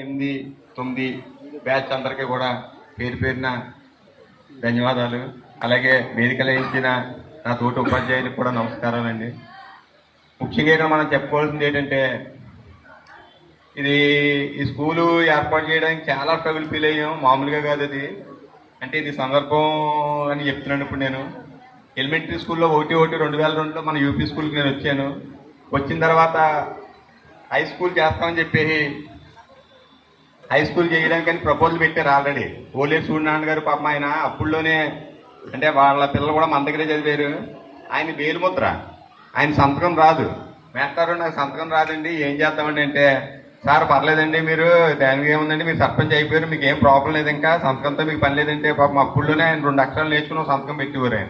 ఎనిమిది తొమ్మిది బ్యాచ్ అందరికీ కూడా పేరు పేరిన ధన్యవాదాలు. అలాగే వేదికలు ఇచ్చిన నా తోటి ఉపాధ్యాయులకు కూడా నమస్కారాలండి ముఖ్యంగా మనం చెప్పుకోవాల్సింది ఏంటంటే ఇది ఈ స్కూలు ఏర్పాటు చేయడానికి చాలా స్ట్రగుల్ ఫీల్ అయ్యాం. మామూలుగా కాదు అది. అంటే ఇది సందర్భం అని చెప్తున్నాను ఇప్పుడు నేను ఎలిమెంటరీ స్కూల్లో ఒకటి ఒకటి రెండు వేల రెండులో మన యూపీ స్కూల్కి నేను వచ్చాను. వచ్చిన తర్వాత హై స్కూల్ చేస్తామని చెప్పేసి హై స్కూల్ చేయడానికి ప్రపోజల్ పెట్టారు ఆల్రెడీ. ఓలే సూర్యనారాయణ గారు పాపం ఆయన అప్పుల్లోనే అంటే వాళ్ళ పిల్లలు కూడా మన దగ్గరే చదివారు. ఆయన వేలుముద్ర ఆయన సంతకం రాదు. మేస్తారు నాకు సంతకం రాదండి. ఏం చేద్దామండి అంటే సార్ పర్లేదండి మీరు. దానికి ఏముందండి? మీరు సర్పంచ్ అయిపోయారు. మీకు ఏం ప్రాబ్లం లేదు ఇంకా. సంతకంతో మీకు పని లేదంటే పాపం అప్పుల్లోనే ఆయన రెండు అక్షరాలు నేర్చుకుని సంతకం పెట్టేవారు ఆయన.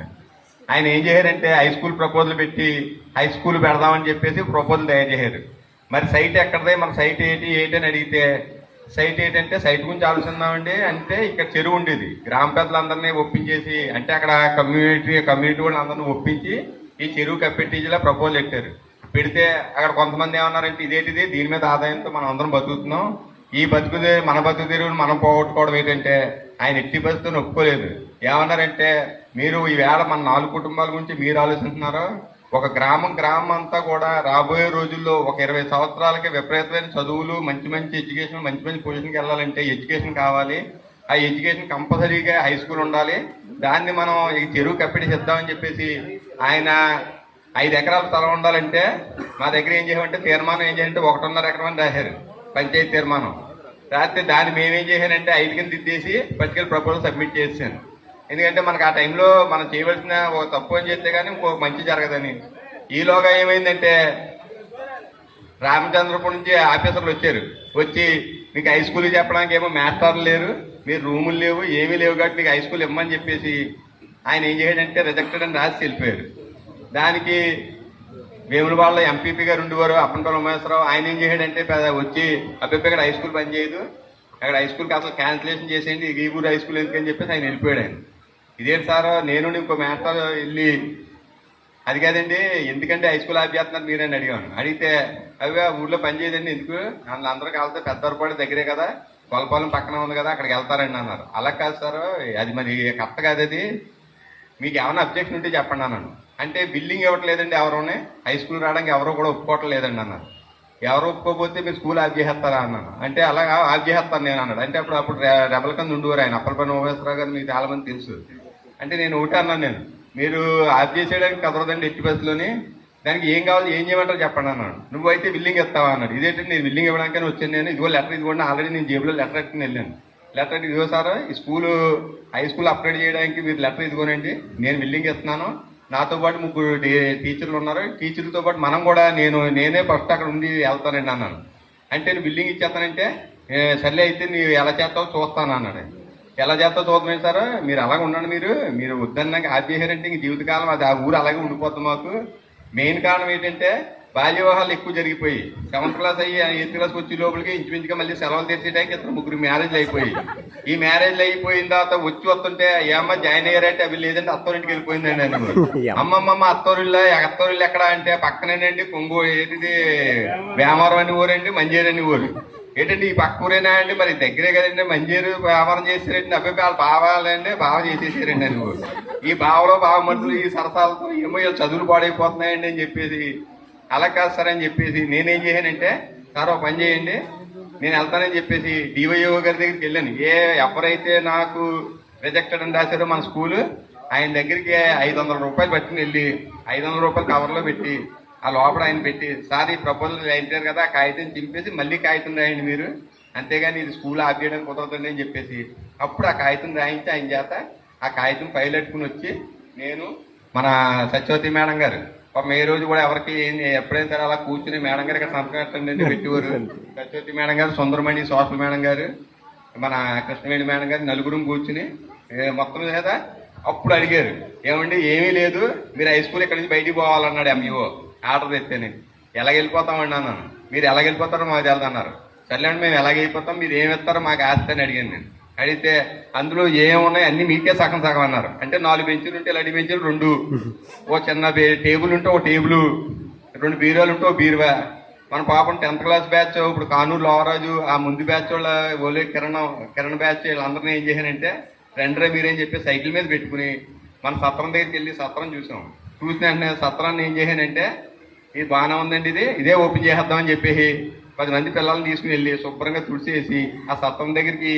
ఆయన ఏం చేశారంటే హై స్కూల్ ప్రపోజల్ పెట్టి హై స్కూల్ పెడదామని చెప్పేసి ప్రపోజల్ తయారు చేశారు. మరి సైట్ ఎక్కడదే? మన సైట్ ఏంటి? ఏంటి అని అడిగితే సైట్ ఏంటంటే సైట్ గురించి ఆలోచిద్దామండి అంటే ఇక్కడ చెరువు ఉండేది. గ్రామ పెద్దలందరినీ ఒప్పించేసి అంటే అక్కడ కమ్యూనిటీ కమ్యూనిటీ వాళ్ళందరినీ ఒప్పించి ఈ చెరువు కప్పెట్టించేలా ప్రపోజల్ పెట్టారు. పెడితే అక్కడ కొంతమంది ఏమన్నారంటే ఇదేంటిది? దీని మీద ఆదాయంతో మనం అందరం బతుకుతున్నాం. ఈ బతుకు మన బతుకు తెరువును మనం పోగొట్టుకోవడం ఏంటంటే ఆయన ఎట్టి బతుకుని ఒప్పుకోలేదు. ఏమన్నారంటే మీరు ఈవేళ మన నాలుగు కుటుంబాల గురించి మీరు ఆలోచిస్తున్నారో? ఒక గ్రామం గ్రామం అంతా కూడా రాబోయే రోజుల్లో ఒక ఇరవై సంవత్సరాలకి విపరీతమైన చదువులు మంచి మంచి ఎడ్యుకేషన్ మంచి మంచి పొజిషన్కి వెళ్ళాలంటే ఎడ్యుకేషన్ కావాలి. ఆ ఎడ్యుకేషన్ కంపల్సరీగా హై స్కూల్ ఉండాలి. దాన్ని మనం ఈ చెరువు కప్పిడి చెప్పేసి ఆయన ఐదు ఎకరాల స్థలం ఉండాలంటే మా దగ్గర ఏం చేయమంటే తీర్మానం ఏం చేయాలంటే ఒకటిన్నర ఎకరం రాశారు. పంచాయతీ తీర్మానం. రాస్తే దాన్ని మేమేం చేశానంటే ఐదు కింద దిద్దేసి పట్టుకెళ్ళి ప్రపోజల్ సబ్మిట్ చేశాను. ఎందుకంటే మనకు ఆ టైంలో మనం చేయవలసిన ఒక తప్పు అని చేస్తే కానీ ఇంకో మంచి జరగదని. ఈలోగా ఏమైందంటే రామచంద్రపురం నుంచి ఆఫీసర్లు వచ్చారు. వచ్చి మీకు హై స్కూల్ చెప్పడానికి ఏమో మాస్టర్లు లేరు. మీరు రూములు లేవు ఏమీ లేవు కాబట్టి మీకు హై స్కూల్ ఇమ్మని చెప్పేసి ఆయన ఏం చేయడంటే రిజెక్టెడ్ అని రాసి వెళ్ళిపోయారు దానికి వేములవాళ్ళ ఎంపీపీ గారు ఉండేవారు అప్పనపల్లి ఉమేశ్వరరావు ఆయన ఏం చేయడంటే పెద్ద వచ్చి అబ్బాయి ఇక్కడ హై స్కూల్ పనిచేయదు అక్కడ హై స్కూల్కి అసలు క్యాన్సిలేషన్ చేసేయండి. ఈ ఊరు హై స్కూల్ ఎందుకని చెప్పేసి ఆయన వెళ్ళిపోయాడు ఆయన. ఇదేంటి సార్? నేను ఇంకో మాస్టర్ వెళ్ళి అది కాదండి ఎందుకంటే హై స్కూల్ ఆపేస్తున్నారు మీరని అడిగాను. అడిగితే అవి ఊళ్ళో ఊర్లో పని చేయదండి ఎందుకు? అందులో అందరూ కలిస్తే దగ్గరే కదా కొలపాలెం పక్కన ఉంది కదా అక్కడికి వెళ్తారండి అన్నారు. అలా కాదు సార్ అది మరి కరెక్ట్ కాదు అది. మీకు ఏమైనా అబ్జెక్షన్ ఉంటే చెప్పండి అన్నాను. అంటే బిల్డింగ్ ఇవ్వట్లేదండి ఎవరోనే హై స్కూల్ రావడానికి ఎవరో కూడా ఒప్పుకోవటం లేదండి అన్నారు. ఎవరు ఒప్పుకోకపోతే మీరు స్కూల్ ఆఫ్ చేస్తారా అన్నాను. అంటే అలాగా ఆఫ్ చేస్తాను నేను అన్నాడు. అంటే అప్పుడు అప్పుడు రెబల్ కింద ఉండేవారు ఆయన. అప్పలపల్లి ఓవేశ్వరరావు గారు మీకు చాలా మంది తెలుసు. అంటే నేను ఒకటే అన్నాను నేను. మీరు ఆఫ్ చేసేయడానికి కదరదండి ఎట్టి బస్సులోని దానికి ఏం కావాలి ఏం చేయమంటారు చెప్పండి అన్నాడు. నువ్వైతే బిల్లింగ్ ఇస్తావా అన్నాడు. ఇదేంటంటే నేను బిల్లింగ్ ఇవ్వడానికి వచ్చాను నేను. ఇదిగో లెటర్ ఇదిగోండి ఆల్రెడీ నేను జేబులో లెటర్ ఎట్టుకుని వెళ్ళాను. లెటర్ ఇదిగో సార్ ఈ స్కూల్ హై స్కూల్ అప్గ్రేడ్ చేయడానికి మీరు లెటర్ ఇదిగోనండి. నేను బిల్లింగ్ ఇస్తున్నాను. నాతో పాటు ముగ్గురు టీచర్లు ఉన్నారు. టీచర్లతో పాటు మనం కూడా నేను నేనే ఫస్ట్ అక్కడ ఉండి వెళ్తానండి అన్నాను అంటే నేను బిల్డింగ్ ఇచ్చేస్తానంటే సర్లే అయితే నీవు ఎలా చేస్తావో చూస్తాను అన్నాడు ఎలా చేస్తావు చూద్దాం సార్. మీరు అలాగే ఉండండి మీరు. మీరు వద్దన్నాక ఆఫ్ చేశారంటే ఇంక జీవితకాలం అది ఆ ఊరు అలాగే ఉండిపోతుంది మాకు. మెయిన్ కారణం ఏంటంటే బాల్య వివాహాలు ఎక్కువ జరిగిపోయి సెవెంత్ క్లాస్ అయ్యి ఎయిత్ క్లాస్ వచ్చే లోపలికి ఇంచుమించుగా మళ్ళీ సెలవులు తెచ్చేయడానికి ఇద్దరు ముగ్గురు మ్యారేజ్లు అయిపోయి ఈ మ్యారేజ్లు అయిపోయిన తర్వాత వచ్చి వస్తుంటే ఏమ్మా జాయిన్ అయ్యారంటే అవి లేదంటే అత్తోరింటికి వెళ్ళిపోయిందండి అని అమ్మమ్మమ్మ అత్తోరిల్లా అత్తోరిల్లు ఎక్కడ? అంటే పక్కనేనండి కొంగు ఏంటిది వేమవరం అని ఊరండి మంజేరు అని ఊరు. ఏంటండి ఈ పక్క ఊరేనా అండి? మరి దగ్గరే కదండి మంజేరు వ్యాపారం చేసారండి అబ్బాయి వాళ్ళు బావాలండి బావ చేసేసారండి అని ఈ బావలో మనుషులు ఈ సరసాలతో ఏమో చదువులు పాడైపోతున్నాయండి అని చెప్పేసి అలా కాదు సార్ అని చెప్పేసి నేనేం చేశానంటే సార్ ఒక పని చేయండి నేను వెళ్తానని చెప్పేసి డివైఓ గారి దగ్గరికి వెళ్ళాను. ఏ ఎవరైతే నాకు రిజెక్టెడ్ అని రాశారో మన స్కూల్ ఆయన దగ్గరికి ఐదు వందల రూపాయలు పట్టుకుని వెళ్ళి ఐదు వందల రూపాయలు కవర్లో పెట్టి ఆ లోపల ఆయన పెట్టి సార్ ఈ ప్రపోజల్ రాయించారు కదా ఆ కాగితం చింపేసి మళ్ళీ కాగితం రాయండి మీరు. అంతేగాని ఇది స్కూల్ చేయడానికి కుదరదండి అని చెప్పేసి. అప్పుడు ఆ కాగితం రాయించి ఆయన చేత ఆ కాగితం ఫైల్ పెట్టుకుని వచ్చి నేను మన సత్యవతి మేడం గారు పాపం ఏ రోజు కూడా ఎవరికి ఎప్పుడైనా సరే అలా కూర్చుని మేడం గారు ఇక్కడ పెట్టండి పెట్టేవారు. సత్యవతి మేడం గారు సుందరమణి సోషల్ మేడం గారు మన కృష్ణవేణి మేడం గారు నలుగురం కూర్చుని మొత్తం మీద? అప్పుడు అడిగారు. ఏమండి ఏమీ లేదు. మీరు హై స్కూల్ ఇక్కడి నుంచి బయటికి పోవాలన్నాడు ఎంఈఓ. ఆర్డర్ తెస్తేనే. ఎలాగ వెళ్ళిపోతామండి అన్నాను. మీరు ఎలాగ వెళ్ళిపోతారో మాకు తెలుదు అన్నారు సర్లేండి మేము ఎలాగ వెళ్ళిపోతాం మీరు ఏమి ఇస్తారో మాకు ఆస్తి అని అడిగాను నేను. అడిగితే అందులో ఏమున్నాయి అన్ని మీకే సగం సగం అన్నారు. అంటే నాలుగు బెంచులు ఉంటే ఇలాంటి బెంచులు రెండు. ఓ చిన్న టేబుల్ ఉంటే ఓ టేబుల్ రెండు బీరువాలు ఉంటే ఓ బీరువా. మన పాపం టెన్త్ క్లాస్ బ్యాచ్ ఇప్పుడు కానూరు లోవరాజు ఆ ముందు బ్యాచ్ వాళ్ళ ఓలే కిరణ్ కిరణ్ బ్యాచ్ వీళ్ళందరినీ ఏం చేశానంటే రెండరే మీరేం చెప్పి సైకిల్ మీద పెట్టుకుని మన సత్రం దగ్గరికి వెళ్ళి సత్రం చూసాం. చూసిన వెంటనే సత్రాన్ని ఏం చేశానంటే ఇది బాగానే ఉందండి ఇది. ఇదే ఓపెన్ చేసేద్దామని చెప్పేసి పది మంది పిల్లల్ని తీసుకుని వెళ్ళి శుభ్రంగా తుడిచేసి ఆ సత్వం దగ్గరికి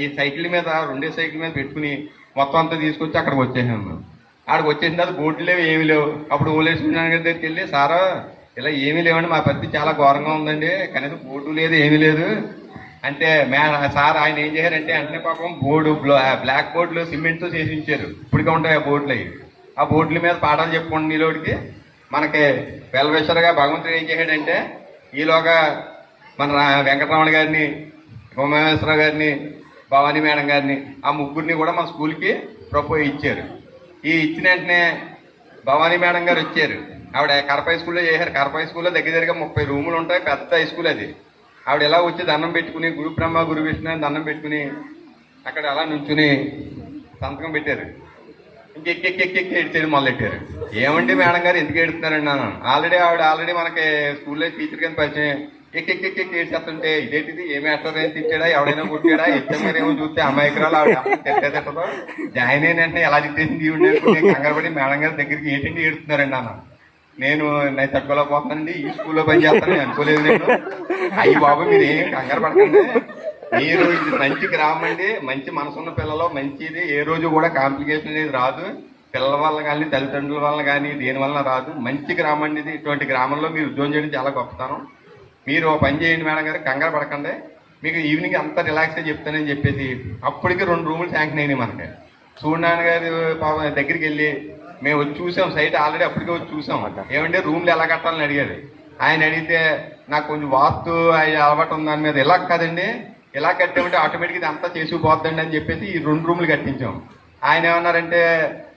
ఈ సైకిల్ మీద రెండే సైకిల్ మీద పెట్టుకుని మొత్తం అంతా తీసుకొచ్చి అక్కడికి వచ్చేసాను ఆడికి వచ్చేసిన తర్వాత బోట్లు లేవు ఏమి లేవు. అప్పుడు ఓలేసుకున్నాను గారి దగ్గరికి వెళ్ళి సారా ఇలా ఏమీ లేవండి మా పత్తి చాలా ఘోరంగా ఉందండి. కనీసం బోటు లేదు ఏమీ లేదు. అంటే మే సార్ ఆయన ఏం చేశారంటే వెంటనే పాపం బోర్డు బ్లాక్ బోర్డులు సిమెంట్తో చేసి ఉంచారు. ఇప్పటికే ఉంటాయి ఆ బోర్డులు అవి. ఆ బోర్డుల మీద పాఠాలు చెప్పుకోండి నీలోడికి మనకి వెల్వేశ్వరగా భగవంతుడు ఏం చేశాడంటే ఈలోగా మన వెంకటరమణ గారిని ఉమామేశ్వరరావు గారిని భవానీ మేడం గారిని ఆ ముగ్గురిని కూడా మన స్కూల్కి ప్రపోజ్ ఇచ్చారు. ఈ ఇచ్చిన వెంటనే భవానీ మేడం గారు వచ్చారు. ఆవిడ కరపై స్కూల్లో చేశారు. కరపై స్కూల్లో దగ్గర దగ్గర ముప్పై రూములు ఉంటాయి. పెద్ద హై స్కూల్ అది. ఆవిడ ఎలా వచ్చి దండం పెట్టుకుని గురు బ్రహ్మ గురు విష్ణు దండం పెట్టుకుని అక్కడ అలా నుంచుని సంతకం పెట్టారు. ఇంకెక్కెక్కెక్కెక్కి ఏడ్చేది మొదలెట్టారు ఏమండి మేడం గారు ఎందుకు ఏడుతున్నారండి అన్నాను ఆల్రెడీ ఆవిడ ఆల్రెడీ మనకి స్కూల్లో టీచర్ కింద పరిచయం ఎక్కెక్కెక్కెక్కి ఏడ్చేస్తుంటే ఇదేంటిది? ఏమి వేస్తారు ఏం తిట్టాడా? ఎవడైనా కొట్టాడా? హెచ్ఎం గారు ఏమో చూస్తే అమాయకురాలు ఆవిడ తిట్టేదో జాయిన్ అయిన వెంటనే ఎలా తిట్టేసింది ఈవిడ కంగారపడి కంగారు పడి మేడం గారి దగ్గరికి ఏంటంటే ఏడుతున్నారండి అన్న నేను నేను తట్టుకోలేకపోతానండి ఈ స్కూల్లో పని చేస్తానని అనుకోలేదు నేను. అయ్యి బాబు మీరు ఏం కంగారు పడకండి. మీరు ఇది మంచి గ్రామం అండి మంచి మనసున్న పిల్లలు మంచిది. ఏ రోజు కూడా కాంప్లికేషన్ అనేది రాదు. పిల్లల వల్ల కానీ తల్లిదండ్రుల వల్ల కానీ దేని వల్ల రాదు. మంచి గ్రామం అనేది ఇది. ఇటువంటి గ్రామంలో మీరు ఉద్యోగం చేయడం చాలా గొప్పతనం. మీరు పని చేయండి మేడం గారు కంగారు పడకండి. మీకు ఈవినింగ్ అంతా రిలాక్స్గా చెప్తానని చెప్పేసి అప్పటికి రెండు రూములు శాంక్షన్ అయినాయి మనకి. సూర్యనారాయణ గారి దగ్గరికి వెళ్ళి మేము వచ్చి చూసాం సైట్ ఆల్రెడీ అప్పటికే వచ్చి చూసాం. ఏమంటే రూమ్లు ఎలా కట్టాలని అడిగారు. ఆయన అడిగితే నాకు కొంచెం వాస్తు అవి అలవాటు ఉంది దాని మీద. ఇలా కాదండి. ఇలా కట్టామంటే ఆటోమేటిక్గా అంతా చేసుకుపోద్దండి అని చెప్పేసి ఈ రెండు రూములు కట్టించాం. ఆయన ఏమన్నారంటే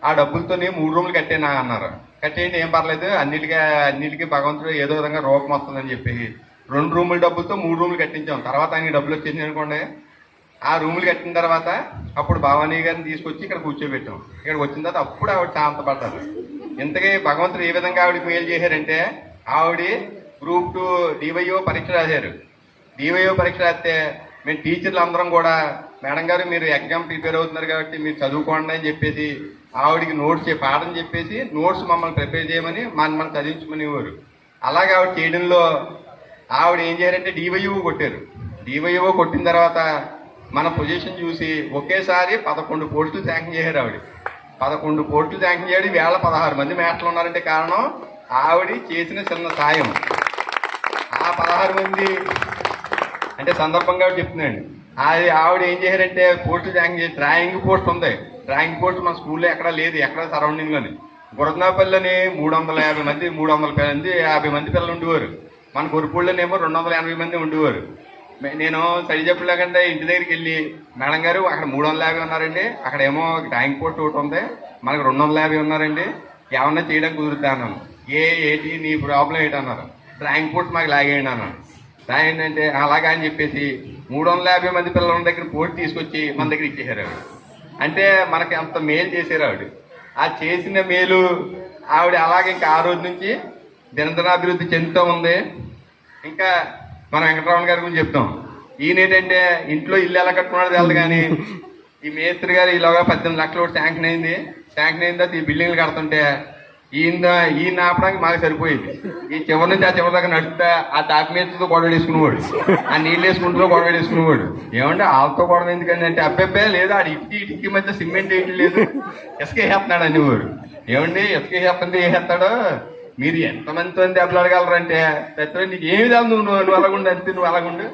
ఆ డబ్బులతోనే మూడు రూములు కట్టేనా అన్నారు. కట్టేయండి ఏం పర్లేదు. అన్నిటికీ అన్నిటికీ భగవంతుడు ఏదో విధంగా రూపం వస్తుందని చెప్పి రెండు రూముల డబ్బులతో మూడు రూములు కట్టించాం. తర్వాత ఆయన డబ్బులు వచ్చేసింది అనుకోండి. ఆ రూములు కట్టిన తర్వాత అప్పుడు భవానీ గారిని తీసుకొచ్చి ఇక్కడ కూర్చోబెట్టాం. ఇక్కడ వచ్చిన తర్వాత అప్పుడు ఆవిడ శాంతపడ్డారు. ఇంతకీ భగవంతుడు ఏ విధంగా ఆవిడకి మేలు చేశారంటే ఆవిడ గ్రూప్ టూ డివైఓ పరీక్ష రాశారు. డివైఓ పరీక్ష రాస్తే మేము టీచర్లు అందరం కూడా మేడం గారు మీరు ఎగ్జామ్ ప్రిపేర్ అవుతున్నారు కాబట్టి మీరు చదువుకోండి అని చెప్పేసి ఆవిడకి నోట్స్ పాఠం చెప్పేసి నోట్స్ మమ్మల్ని ప్రిపేర్ చేయమని మమ్మల్ని చదివించమనేవారు. అలాగే ఆవిడ చేయడంలో ఆవిడ ఏం చేయాలంటే డివైఓ కొట్టారు. డివైఓ కొట్టిన తర్వాత మన పొజిషన్ చూసి ఒకేసారి పదకొండు పోస్టులు శాంక్షన్ చేశారు ఆవిడ. పదకొండు పోస్టులు శాంక్షన్ చేయడం వేళ పదహారు మంది మేటలు ఉన్నారంటే కారణం ఆవిడ చేసిన చిన్న సాయం. ఆ పదహారు మంది అంటే సందర్భంగా చెప్తున్నాండి అది ఆవిడ ఏం చేశారంటే పోస్ట్ శాంక్షన్ చేసి డ్రాయింగ్ పోస్ట్ ఉంది. డ్రాయింగ్ పోస్ట్ మన స్కూల్లో ఎక్కడ లేదు ఎక్కడ సరౌండింగ్లోని గురదనాపల్లిని మూడు వందల యాభై మంది మూడు వందల మంది యాభై మంది పిల్లలు ఉండేవారు. మన గురుపూళ్ళలోనేమో రెండు వందల ఎనభై మంది ఉండేవారు. నేను స్టడీ చెప్పలేకంటే ఇంటి దగ్గరికి వెళ్ళి మేడం గారు అక్కడ మూడు వందల యాభై ఉన్నారండి. అక్కడ ఏమో డ్రాయింగ్ పోస్ట్ ఒకటి ఉంది. మనకు రెండు వందల యాభై ఉన్నారండి. ఏమన్నా చేయడానికి కుదురుతా అన్నాను ఏ ఏంటి నీ ప్రాబ్లం ఏంటన్నారు? డ్రాయింగ్ పోస్ట్ మాకు లాగేయండి అన్నాను రాయండి ఏంటంటే అలాగా అని చెప్పేసి మూడు వందల యాభై మంది పిల్లల దగ్గర పోటీ తీసుకొచ్చి మన దగ్గర ఇచ్చేసారు ఆవిడ. అంటే మనకి అంత మేలు చేశారు ఆవిడ. ఆ చేసిన మేలు ఆవిడ అలాగే ఇంకా ఆ రోజు నుంచి దినదినాభివృద్ధి చెందుతూ ఉంది. ఇంకా మన వెంకటరమణ గారి గురించి చెప్తాం. ఈయన ఏంటంటే ఇంట్లో ఇల్లు ఎలా కట్టుకున్నాడు తెలియదు కానీ ఈ మేస్త్రి గారు ఈలోగా పద్దెనిమిది లక్షలు ఒకటి శాంక్షన్ అయింది. శాంక్షన్ అయిన తర్వాత ఈ బిల్డింగ్లు కడుతుంటే ఈయన ఈయన ఆపడానికి మాకు సరిపోయింది. ఈ చివరి నుంచి ఆ చివరి దాకా నడుపుతా ఆ తాపి మీదతో గొడవ వేసుకునేవాడు. ఆ నీళ్ళు వేసుకుంటూ గొడవ వేసుకునేవాడు. ఏమంటే వాళ్ళతో గొడవ ఎందుకని అంటే అబ్బాయి లేదు ఆడు ఇటుకి ఇటుకి మధ్య సిమెంట్ వేయటం లేదు. ఇసుక వేస్తున్నాడు అనేవాడు. ఏమండి ఇసుక వేస్తుంటే వేసేస్తాడో మీరు ఎంతమందితో దెబ్బలాడగలరంటే పెద్ద నీకు ఏమి దాని నువ్వు నువ్వు అలాగుండు అంతే నువ్వు అలాగుండు.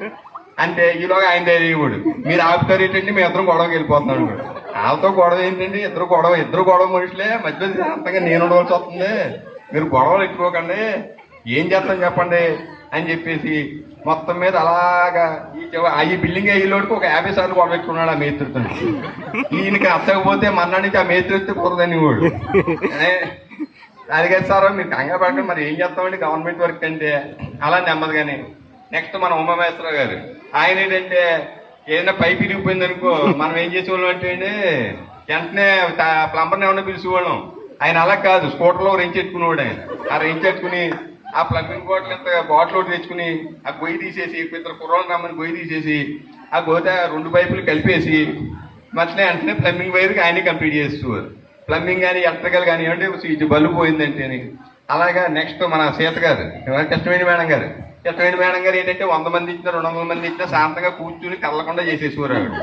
అంటే ఈలోగా ఆయన ధైర్యముడు మీరు ఆపుతారు ఏంటంటే మేము ఇద్దరం గొడవకి వెళ్ళిపోతున్నాడు ఆమెతో వాళ్ళతో గొడవ ఏంటండి? ఇద్దరు గొడవ ఇద్దరు గొడవ మనుషులే. మధ్య శాంతంగా నేను ఉండవలసి వస్తుంది. మీరు గొడవలు ఎక్కువకండి. ఏం చేస్తాం చెప్పండి? అని చెప్పేసి మొత్తం మీద అలాగా ఈ చివ- ఆ బిల్డింగ్ అయ్యేలోడికి ఒక యాభై సార్లు గొడవ పెట్టుకున్నాడు ఆ మేస్త్రితో ఈయనకి అత్తకపోతే మన్నా నుంచి ఆ మేత్రి వస్తే కుదరదని వాడు. అది సార్ మీరు కంగారు పడకండి. మరి ఏం చేస్తామండి? గవర్నమెంట్ వర్క్ అంటే అలా నెమ్మదిగానే. నెక్స్ట్ మన ఉమామేశ్వరరావు గారు. ఆయన ఏంటంటే ఏదైనా పైప్ ఇరిగిపోయింది అనుకో మనం ఏం చేసేవాళ్ళం అంటే అండి వెంటనే ప్లంబర్ని ఏమన్నా పిలిచేవాళ్ళం. ఆయన అలా కాదు స్కూటర్లో రెంచి ఎట్టుకునేవాడు ఆయన. ఆ రెంచి ఎట్టుకుని ఆ ప్లంబింగ్ బాటిల్ అంత బాటిల్ ఒకటి తెచ్చుకుని ఆ గొయ్యి తీసేసి ఇద్దరు కుర్రోళ్ళు రమ్మని గొయ్యి తీసేసి ఆ గోత రెండు పైపులు కలిపేసి మళ్ళీ వెంటనే ప్లంబింగ్ వైర్కి ఆయనే కంప్లీట్ చేసేవారు ప్లంబింగ్ కానీ ఎలక్ట్రికల్ కానీ ఏమంటే ఇది బల్బు పోయిందంటే అని. అలాగా నెక్స్ట్ మన సీత గారు కష్టమైన మేడం గారు ఇష్టమైన మేడం గారు ఏంటంటే వంద మంది ఇచ్చినా రెండు వందల మంది ఇచ్చినా శాంతంగా కూర్చుని కదలకుండా చేసేసేవారు ఆవిడ.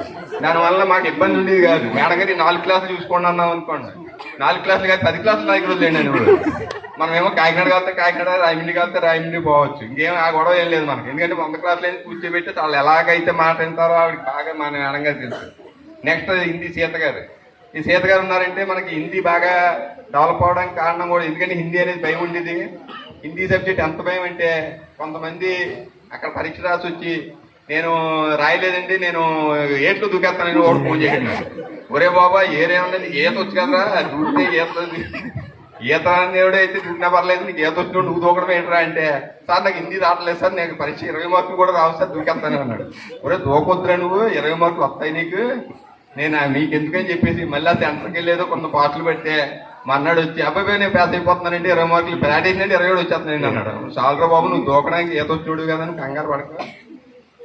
దానివల్ల మాకు ఇబ్బంది ఉండేది కాదు. మేడం గారి నాలుగు క్లాసులు చూసుకోండి అన్నాం అనుకోండి. నాలుగు క్లాసులు కాదు పది క్లాసులు నాయకులు వదిలేండి అని కూడా. మనమేమో కాకినాడ కలితే కాకినాడ రాయమండ్రి కలితే రాయమండ్రి పోవచ్చు. ఇంకేం ఆ గొడవ ఏం లేదు మనకి. ఎందుకంటే వంద క్లాసులు అయితే కూర్చోబెట్టి వాళ్ళు ఎలాగైతే మాట వింటారో ఆవిడ బాగా మన మేడం గారు తెలుసు. నెక్స్ట్ హిందీ సీత గారు. ఈ సీత గారు ఉన్నారంటే మనకి హిందీ బాగా డెవలప్ అవడానికి కారణం కూడా ఎందుకంటే హిందీ అనేది భయం ఉండేది. హిందీ సబ్జెక్ట్ ఎంత భయం అంటే కొంతమంది అక్కడ పరీక్ష రాసి వచ్చి నేను రాయలేదండి నేను ఏట్లో దూకేస్తానని వాడు ఫోన్ చేయండి ఒరే బాబా ఏరేమన్నది ఈత వచ్చు కదరా? దూకితే ఈత ఈత దేవుడు అయితే దూకినా పర్లేదు నీకు ఈత వచ్చిన నువ్వు దూకడం ఏంట్రా? అంటే సార్ నాకు హిందీ రావట్లేదు సార్ నేను పరీక్ష ఇరవై మార్కులు కూడా రావు సార్ దూకేస్తాను అన్నాడు. ఒరే దూకొద్దురా నువ్వు? ఇరవై మార్కులు వస్తాయి నీకు. నేను మీకు ఎందుకని చెప్పేసి మళ్ళీ ఆ సెంటర్కి వెళ్ళేదో కొంత పాటలు పెడితే మా అన్నాడు వచ్చి అబ్బాయి నేను పేద అయిపోతున్నానంటే ఇరవై మార్కులు ప్రాక్టీస్ అంటే ఇరవై ఏడు వచ్చేస్తున్నాను అన్నాడు. చాలరా బాబు నువ్వు దూకడానికి ఈత చూడు కదని కంగారు పడక.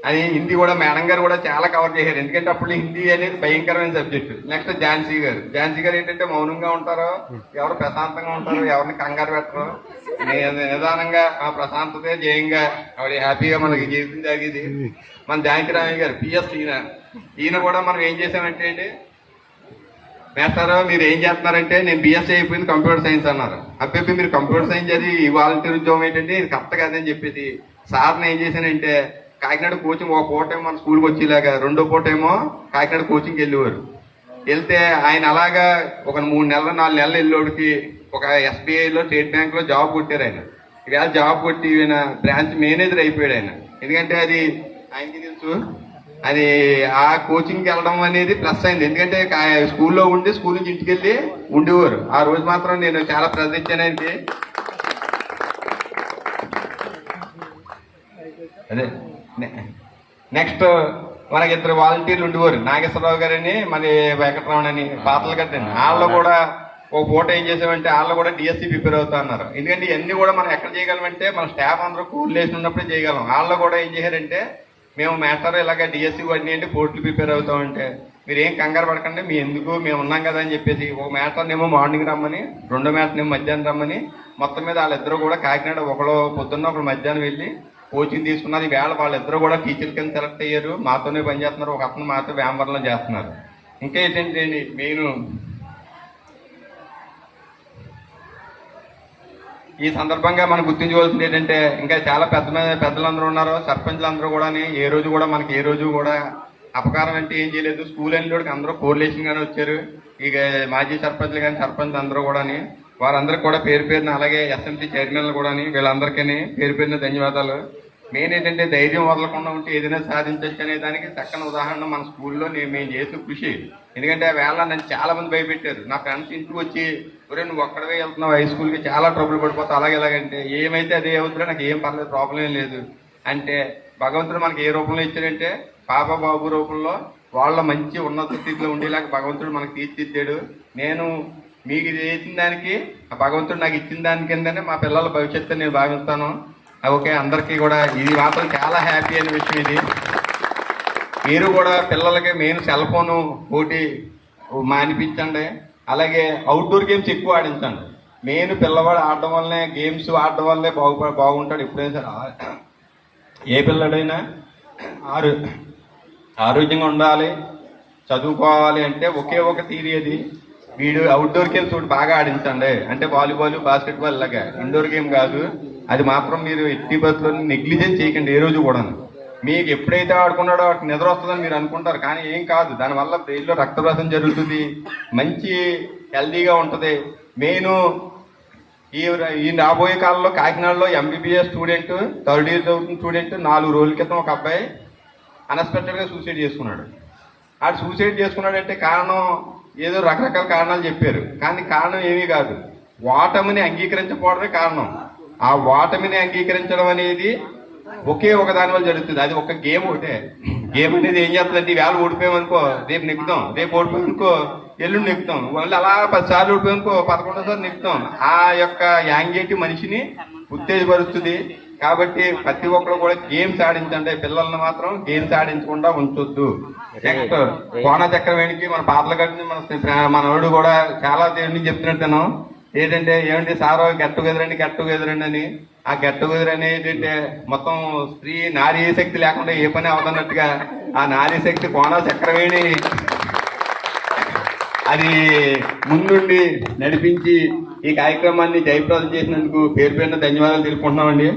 అని హిందీ కూడా మేడం గారు కూడా చాలా కవర్ చేశారు. ఎందుకంటే అప్పుడు హిందీ అనేది భయంకరమైన సబ్జెక్ట్ నెక్స్ట్ ఝాన్సీ గారు. ఝాన్సీ గారు ఏంటంటే మౌనంగా ఉంటారు ఎవరు ప్రశాంతంగా ఉంటారు ఎవరిని కంగారు పెట్టరు. నిదానంగా ఆ ప్రశాంతతే జయంగా ఆవిడ హ్యాపీగా మనకి జీవితం జరిగేది. మన ఝాన్సీ రామయ్య గారు పిఎస్ ఈయన ఈయన కూడా మనం ఏం చేసామంటే అండి మేస్తారో మీరు ఏం చేస్తున్నారంటే నేను బిఎస్సీ అయిపోయింది కంప్యూటర్ సైన్స్ అన్నారు. అబ్బాయి మీరు కంప్యూటర్ సైన్స్ చదివి వాలంటీర్ ఉద్యోగం ఏంటంటే ఇది కరెక్ట్ కాదని చెప్పేసి సార్ని ఏం చేశానంటే కాకినాడ కోచింగ్ ఒక పూట ఏమో మన స్కూల్కి వచ్చేలాగా రెండో పూట ఏమో కాకినాడ కోచింగ్కి వెళ్ళేవారు. వెళ్తే ఆయన అలాగా ఒక మూడు నెలలు నాలుగు నెలలు వెళ్ళోడికి ఒక ఎస్బీఐలో స్టేట్ బ్యాంక్లో జాబ్ కొట్టారు ఆయన. ఇవాళ జాబ్ కొట్టి ఈయన బ్రాంచ్ మేనేజర్ అయిపోయాడు ఆయన. ఎందుకంటే అది ఆయనకి తెలుసు అది ఆ కోచింగ్కి వెళ్ళడం అనేది ప్లస్ అయింది. ఎందుకంటే స్కూల్లో ఉండి స్కూల్ నుంచి ఇంటికి వెళ్ళి ఉండేవారు. ఆ రోజు మాత్రం నేను చాలా ఇచ్చాను ఆయనకి. అదే నెక్స్ట్ మనకి ఇద్దరు వాలంటీర్లు ఉండేవారు. నాగేశ్వరరావు గారని మరి వెంకటరమణ అని పాతలు కట్టండి వాళ్ళు కూడా ఓ పూట ఏం చేసామంటే వాళ్ళు కూడా డిఎస్సి ప్రిపేర్ అవుతా అన్నారు. ఎందుకంటే ఇవన్నీ కూడా మనం ఎక్కడ చేయగలమంటే మన స్టాఫ్ అందరూ కూలేసి ఉన్నప్పుడే చేయగలం. వాళ్ళు కూడా ఏం చేశారంటే మేము మాస్టర్ ఇలాగ డిఎస్సి వాడిని అంటే కోర్టులు ప్రిపేర్ అవుతామంటే మీరు ఏం కంగారు పడకండి మీ ఎందుకు మేము ఉన్నాం కదా అని చెప్పేసి ఒక మ్యాటర్ మార్నింగ్ రమ్మని రెండో మ్యాటర్ మధ్యాహ్నం రమ్మని మొత్తం మీద వాళ్ళిద్దరూ కూడా కాకినాడ ఒకళ్ళు పొద్దున్న ఒకళ్ళు మధ్యాహ్నం వెళ్ళి కోచింగ్ తీసుకున్నారు. వేళ వాళ్ళిద్దరూ కూడా టీచర్ కింద సెలెక్ట్ అయ్యారు. మాతోనే పనిచేస్తున్నారు. ఒక అతను మాతో వ్యాపారంలో చేస్తున్నారు. ఇంకా ఏంటంటే మెయిన్ ఈ సందర్భంగా మనం గుర్తించవలసింది ఏంటంటే ఇంకా చాలా పెద్ద పెద్దలందరూ ఉన్నారు. సర్పంచ్లు అందరూ కూడా ఏ రోజు కూడా మనకి ఏ రోజు కూడా అపకారం అంటే ఏం చేయలేదు. స్కూల్ వెళ్ళినోడికి అందరూ కోరిలేషన్గానే వచ్చారు. ఇక మాజీ సర్పంచ్లు కానీ సర్పంచ్ అందరూ కూడా వారందరికి కూడా పేరు పేరున అలాగే ఎస్ఎంసీ చైర్మన్లు కూడా వీళ్ళందరికీ పేరు పేరున ధన్యవాదాలు. మెయిన్ ఏంటంటే ధైర్యం వదలకుండా ఉంటే ఏదైనా సాధించవచ్చు అనే దానికి చక్కని ఉదాహరణ మన స్కూల్లో నేను మేము చేసిన కృషి. ఎందుకంటే ఆ వేళ నన్ను చాలా మంది భయపెట్టారు. నా ఫ్రెండ్స్ ఇంటికి వచ్చి ఒరే నువ్వు ఒక్కడవే వెళ్తున్నావు హై స్కూల్కి చాలా ట్రబుల్ పడిపోతావు అలాగే ఎలాగంటే ఏమైతే అదే అవుతుందో నాకు ఏం పర్లేదు ప్రాబ్లం లేదు. అంటే భగవంతుడు మనకి ఏ రూపంలో ఇచ్చాడంటే పాప బాబు రూపంలో వాళ్ళ మంచి ఉన్నత స్థితిలో ఉండేలాగా భగవంతుడు మనకి తీర్చిద్దాడు నేను మీకు చేసిన దానికి ఆ భగవంతుడు నాకు ఇచ్చిన దాని కిందనే మా పిల్లల భవిష్యత్తు నేను భావిస్తాను. ఓకే అందరికీ కూడా ఇది మాత్రం చాలా హ్యాపీ అయిన విషయం ఇది. మీరు కూడా పిల్లలకి మెయిన్ సెల్ ఫోన్ పోటీ మానిపించండి. అలాగే అవుట్డోర్ గేమ్స్ ఎక్కువ ఆడించండి. మెయిన్ పిల్లవాడు ఆడడం వల్లనే గేమ్స్ ఆడడం వల్లే బాగు బాగుంటాడు. ఎప్పుడైనా సరే ఏ పిల్లడైనా ఆరు ఆరోగ్యంగా ఉండాలి చదువుకోవాలి అంటే ఒకే ఒక థీరీ అది. వీడు అవుట్డోర్ గేమ్స్ ఒకటి బాగా ఆడించండి. అంటే వాలీబాల్ బాస్కెట్బాల్ లాగా ఇండోర్ గేమ్ కాదు. అది మాత్రం మీరు ఎట్టి బస్సులో నెగ్లిజెన్స్ చేయకండి ఏ రోజు కూడా మీకు ఎప్పుడైతే ఆడుకున్నాడో వాటికి నిద్ర వస్తుందని మీరు అనుకుంటారు కానీ ఏం కాదు. దానివల్ల బ్రెయిన్లో రక్తప్రాసం జరుగుతుంది మంచి హెల్దీగా ఉంటుంది. మెయిన్ ఈ ఈ రాబోయే కాలంలో కాకినాడలో ఎంబీబీఎస్ స్టూడెంట్ థర్డ్ ఇయర్ చదువుతున్న స్టూడెంట్ నాలుగు రోజుల క్రితం ఒక అబ్బాయి అన్ఎక్స్పెక్టెడ్గా సూసైడ్ చేసుకున్నాడు. ఆడు సూసైడ్ చేసుకున్నాడంటే కారణం ఏదో రకరకాల కారణాలు చెప్పారు. కానీ కారణం ఏమీ కాదు. ఓటమిని అంగీకరించకపోవడమే కారణం. ఆ ఓటమిని అంగీకరించడం అనేది ఒకే ఒక దాని వల్ల జరుగుతుంది. అది ఒక గేమ్ ఒకటే. గేమ్ అనేది ఏం చేస్తుందంటే వేళ ఓడిపోయామనుకో రేపు నెక్కుతాం. రేపు ఓడిపోయామనుకో ఎల్లుండి నెక్కుతాం. మళ్ళీ అలా పది సార్లు ఓడిపోయామనుకో పదకొండో సార్లు నెక్కుతాం. ఆ యొక్క యాంగ్జైటీ మనిషిని ఉత్తేజపరుస్తుంది. కాబట్టి ప్రతి ఒక్కరు కూడా గేమ్స్ ఆడించండి. పిల్లల్ని మాత్రం గేమ్స్ ఆడించకుండా ఉంచొద్దు. నెక్స్ట్ కోణ చక్రవేణికి మన పాటలు కట్టిన మన మనోడు కూడా చాలా దేవుడిని చెప్తున్నట్టు ఏంటంటే ఏమంటే సారో గెట్ టుగెదర్ అండి గెట్ టుగెదర్ అని. ఆ గెట్ టుగెదర్ ఏంటంటే మొత్తం స్త్రీ నారీ శక్తి లేకుండా ఏ పని అవుతున్నట్టుగా ఆ నారీ శక్తి కోన చక్రవేణి అది ముందుండి నడిపించి ఈ కార్యక్రమాన్ని జయప్రదం చేసినందుకు పేరు పేరున ధన్యవాదాలు తెలుపుకుంటున్నామండి.